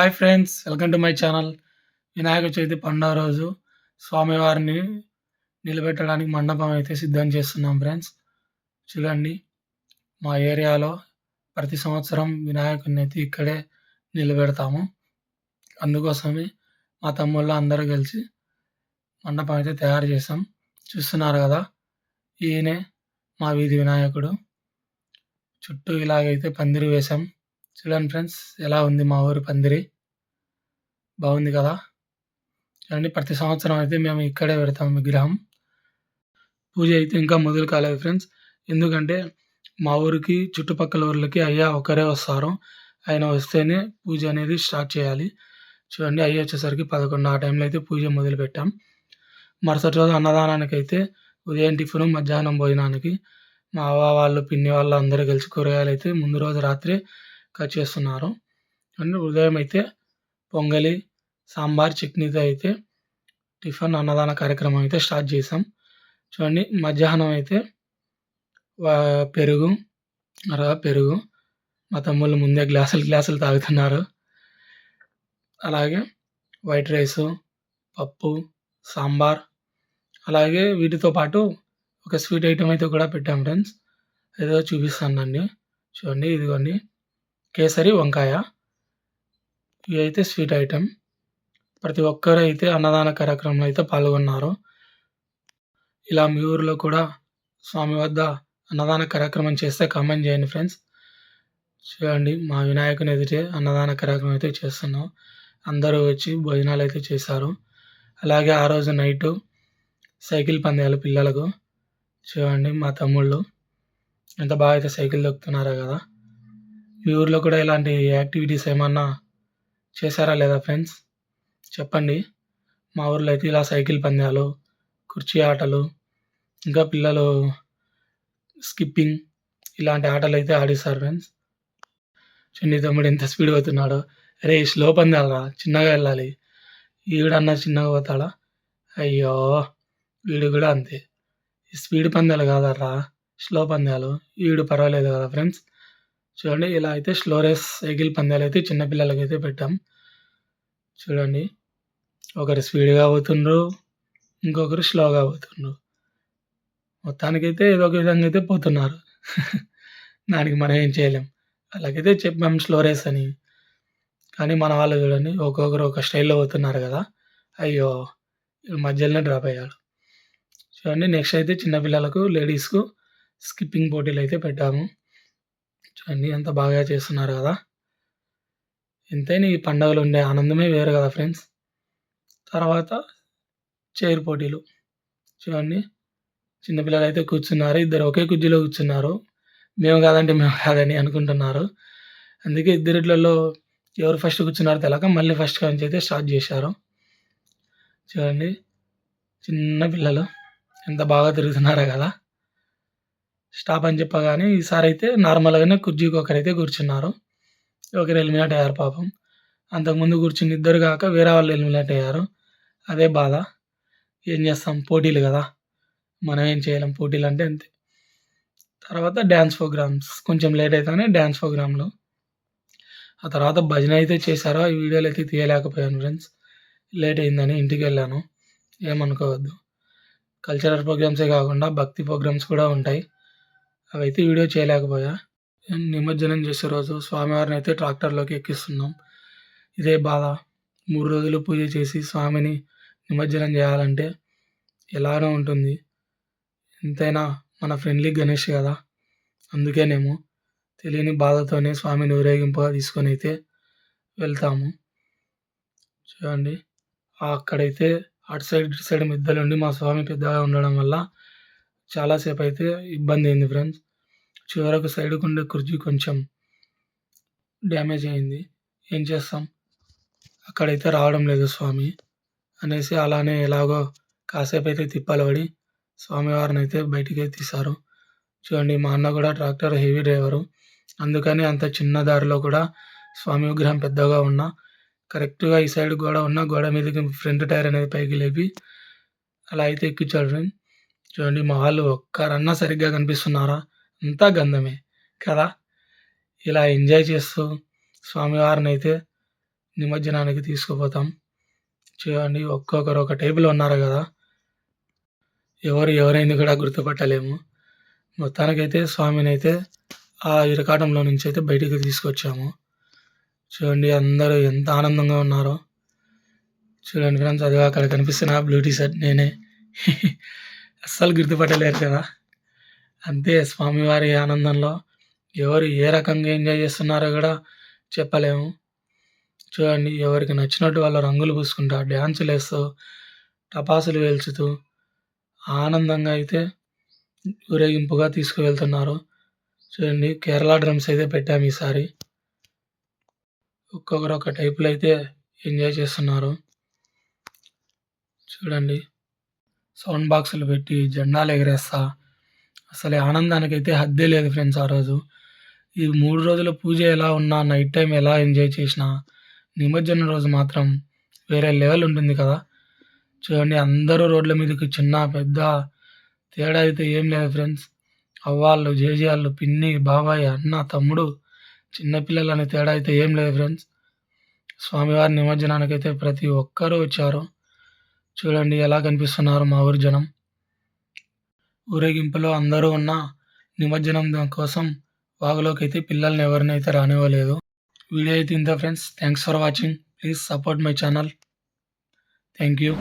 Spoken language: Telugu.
Hi friends welcome to my channel Vinayaka Chavithi పండుగ రోజు స్వామివారిని నిలబెట్టడానికి మండపం అయితే సిద్ధం చేస్తున్నాం ఫ్రెండ్స్ చూడండి మా ఏరియాలో ప్రతి సంవత్సరం వినాయకుడిని అయితే ఇక్కడే నిలబెడతాము. అందుకోసమే మా తమ్ముళ్ళు అందరూ కలిసి మండపం అయితే తయారు చేసాం చూస్తున్నారు కదా ఈయనే మా వీధి వినాయకుడు. చుట్టూ ఇలాగైతే పందిరి వేసాం చూడండి ఫ్రెండ్స్ ఎలా ఉంది మా ఊరు పందిరి? బాగుంది కదా? చూడండి ప్రతి సంవత్సరం అయితే మేము ఇక్కడే పెడతాం విగ్రహం. పూజ అయితే ఇంకా మొదలు కాలేదు ఫ్రెండ్స్. ఎందుకంటే మా ఊరికి చుట్టుపక్కల ఊర్లకి అయ్యా ఒకరే వస్తారు. ఆయన వస్తేనే పూజ అనేది స్టార్ట్ చేయాలి. చూడండి అయ్యి వచ్చేసరికి పదకొండు. ఆ టైంలో అయితే పూజ మొదలు పెట్టాం. మరుసటి రోజు అన్నదానానికి అయితే ఉదయం టిఫిన్ మధ్యాహ్నం భోజనానికి మా అవ్వ వాళ్ళు పిన్ని వాళ్ళు అందరూ కలిసి కూరగాయలు అయితే ముందు రోజు రాత్రి కట్ చేస్తున్నారు. అండ్ ఉదయం అయితే పొంగలి సాంబార్ చట్నీతో అయితే టిఫిన్ అన్నదాన కార్యక్రమం అయితే స్టార్ట్ చేసాం చూడండి మధ్యాహ్నం అయితే పెరుగు మరలా పెరుగు. మా తమ్ముళ్ళు ముందే గ్లాసులు గ్లాసులు తాగుతున్నారు. అలాగే వైట్ రైసు పప్పు సాంబార్. అలాగే వీటితో పాటు ఒక స్వీట్ ఐటెం అయితే కూడా పెట్టాం ఫ్రెండ్స్. ఏదో చూపిస్తానండి చూడండి ఇదిగోండి. కేసరి వంకాయ. ఇవి అయితే స్వీట్ ఐటెం. ప్రతి ఒక్కరు అయితే అన్నదాన కార్యక్రమంలో అయితే పాల్గొన్నారు. ఇలా మీ ఊరిలో కూడా స్వామి వద్ద అన్నదాన కార్యక్రమం చేస్తే కామెంట్ చేయండి ఫ్రెండ్స్. చూడండి మా వినాయకుని ఎదుటే అన్నదాన కార్యక్రమం అయితే చేస్తున్నాం. అందరూ వచ్చి భోజనాలు అయితే చేశారు. అలాగే ఆ రోజు నైటు సైకిల్ పందాలు పిల్లలకు. చూడండి మా తమ్ముళ్ళు ఎంత బాగా అయితే సైకిల్ దొక్కుతున్నారో కదా. మీ ఊర్లో కూడా ఇలాంటి యాక్టివిటీస్ ఏమన్నా చేశారా లేదా ఫ్రెండ్స్? చెప్పండి. మా ఊర్లో అయితే ఇలా సైకిల్ పందాలు కుర్చీ ఆటలు ఇంకా పిల్లలు స్కిప్పింగ్ ఇలాంటి ఆటలు అయితే ఆడిస్తారు ఫ్రెండ్స్. చిన్ని తమ్ముడు ఎంత స్పీడ్ పోతున్నాడు. అరే స్లో పందాలరా చిన్నగా వెళ్ళాలి. ఈవిడన్నా చిన్నగా పోతాడా? అయ్యో వీడు కూడా అంతే. స్పీడ్ పందాలు కాదర్రా. స్లో పందాలు వీడు పర్వాలేదు కదా ఫ్రెండ్స్. చూడండి ఇలా అయితే స్లో రేస్ సైకిల్ పందాలు అయితే చిన్నపిల్లలకి అయితే పెట్టాం. చూడండి ఒకరు స్పీడ్గా పోతుండ్రు ఇంకొకరు స్లోగా పోతుండ్రు. మొత్తానికైతే ఏదో ఒక విధంగా అయితే పోతున్నారు. దానికి మనం ఏం చేయలేం. అలాగైతే చెప్పాం స్లో రేస్ అని. కానీ మన వాళ్ళు చూడండి ఒక్కొక్కరు ఒక స్టైల్లో పోతున్నారు కదా. అయ్యో మధ్యలోనే డ్రాప్ అయ్యాడు చూడండి నెక్స్ట్ అయితే చిన్నపిల్లలకు లేడీస్కు స్కిప్పింగ్ పోటీలు అయితే పెట్టాము. చూడండి ఎంత బాగా చేస్తున్నారు కదా. ఎంతైనా ఈ పండుగలు ఉండే ఆనందమే వేరు కదా ఫ్రెండ్స్. తర్వాత చైర్ పోటీలు. చూడండి. చిన్నపిల్లలు అయితే కూర్చున్నారు. ఇద్దరు ఒకే కుర్చీలో కూర్చున్నారు. మేము కాదంటే మేము కాదని అనుకుంటున్నారు. అందుకే ఇద్దరిట్లలో ఎవరు ఫస్ట్ కూర్చున్నారో తెలక మళ్ళీ ఫస్ట్ నుంచి అయితే స్టార్ట్ చేశారు. చూడండి. చిన్న పిల్లలు. ఎంత బాగా తిరుగుతున్నారో కదా. స్టాప్ అని చెప్పగానే ఈసారి అయితే నార్మల్గానే కుర్చీకి ఒకరైతే కూర్చున్నారు. ఒకరు ఎలిమినేట్ అయ్యారు పాపం. అంతకుముందు కూర్చుని ఇద్దరు కాక వేరే వాళ్ళు ఎలిమినేట్ అయ్యారు అదే బాధ. ఏం చేస్తాం? పోటీలు కదా. మనం ఏం చేయలేం? పోటీలు అంటే అంతే. తర్వాత డ్యాన్స్ ప్రోగ్రామ్స్. కొంచెం లేట్ అవుతానే డ్యాన్స్ ప్రోగ్రాంలు ఆ తర్వాత భజన అయితే చేశారో. ఈ వీడియోలు అయితే తీయలేకపోయాను ఫ్రెండ్స్. లేట్ అయిందని ఇంటికి వెళ్ళాను. ఏమనుకోవద్దు. కల్చరల్ ప్రోగ్రామ్సే కాకుండా భక్తి ప్రోగ్రామ్స్ కూడా ఉంటాయి. అవైతే వీడియో చేయలేకపోయా. నిమజ్జనం చేసే రోజు స్వామివారిని అయితే ట్రాక్టర్లోకి ఎక్కిస్తున్నాం. ఇదే బాధ. మూడు రోజులు పూజ చేసి స్వామిని నిమజ్జనం చేయాలంటే ఎలానో ఉంటుంది. ఎంతైనా మన ఫ్రెండ్లీ గణేష్ కదా. అందుకేనేమో తెలియని బాధతోనే స్వామిని ఊరేగింపుగా తీసుకొని అయితే వెళ్తాము. చూడండి. అక్కడైతే అటు సైడ్ ఇటు సైడ్ ఉండి మా స్వామి పెద్దగా ఉండడం వల్ల చాలాసేపు అయితే ఇబ్బంది అయింది ఫ్రెండ్స్. చివరకు సైడ్కు ఉండే కుర్చీ కొంచెం డ్యామేజ్ అయింది. ఏం చేస్తాం? అక్కడైతే రావడం లేదు స్వామి అనేసి అలానే ఎలాగో కాసేపు అయితే తిప్పాలు పడి స్వామివారిని అయితే బయటికి తీశారు. చూడండి మా అన్న కూడా ట్రాక్టర్ హెవీ డ్రైవరు. అందుకని అంత చిన్న దారిలో కూడా స్వామి విగ్రహం పెద్దగా ఉన్న కరెక్ట్గా ఈ సైడ్ గోడ ఉన్న గోడ మీదకి ఫ్రంట్ టైర్ అనేది పైకి లేపి అలా అయితే ఎక్కించాడు ఫ్రెండ్ చూడండి మా వాళ్ళు ఒక్కరన్నా సరిగ్గా కనిపిస్తున్నారా అంతా గంధమే కదా ఇలా ఎంజాయ్ చేస్తూ స్వామివారిని అయితే నిమజ్జనానికి తీసుకుపోతాం. చూడండి ఒక్కొక్కరు ఒక టేబుల్ ఉన్నారు కదా ఎవరు ఎవరైంది కూడా గుర్తుపట్టలేము. మొత్తానికైతే స్వామిని అయితే ఆ ఇరకాటంలో అయితే బయటికి తీసుకొచ్చాము. చూడండి అందరూ ఎంత ఆనందంగా ఉన్నారో. చూడండి ఫ్రెండ్స్ అదిగా అక్కడ కనిపిస్తున్న బ్లూ టీ షర్ట్ నేనే. అస్సలు గుర్తుపట్టలేరు కదా! అంతే స్వామివారి ఆనందంలో ఎవరు ఏ రకంగా ఎంజాయ్ చేస్తున్నారో కూడా చెప్పలేము. చూడండి ఎవరికి నచ్చినట్టు వాళ్ళ రంగులు పూసుకుంటా, వేస్తూ టపాసులు వేల్చుతూ ఆనందంగా అయితే ఊరేగింపుగా తీసుకువెళ్తున్నారు. చూడండి కేరళ డ్రమ్స్ అయితే పెట్టాము ఈసారి. ఒక్కొక్కరు ఒక టైపులో అయితే ఎంజాయ్ చేస్తున్నారు. చూడండి. సౌండ్ బాక్సులు పెట్టి జెండాలు ఎగరేస్తా అసలు అయితే హద్దే లేదు ఫ్రెండ్స్ ఆ రోజు. ఈ మూడు రోజుల పూజ ఎలా ఉన్నా, నైట్ టైం ఎలా ఎంజాయ్ చేసినా, నిమజ్జనం రోజు మాత్రం వేరే లెవెల్ ఉంటుంది కదా! చూడండి అందరూ రోడ్ల మీదకి చిన్న, పెద్ద తేడా అయితే ఏం లేదు ఫ్రెండ్స్. అవ్వాళ్ళు, జేజేలు, పిన్ని, బాబాయ్, అన్న, తమ్ముడు, చిన్నపిల్లలు అనే తేడా అయితే ఏం లేదు ఫ్రెండ్స్. స్వామివారి నిమజ్జనానికైతే ప్రతి ఒక్కరూ వచ్చారు. చూడండి ఎలా కనిపిస్తున్నారు మా ఊరి జనం. ఊరేగింపులో అందరూ ఉన్న నిమజ్జనం కోసం వాగులోకి అయితే పిల్లల్ని ఎవరినైతే రానివ్వలేదు. వీడియో అయితే ఇంత friends. Thanks for watching. Please support my channel. Thank you.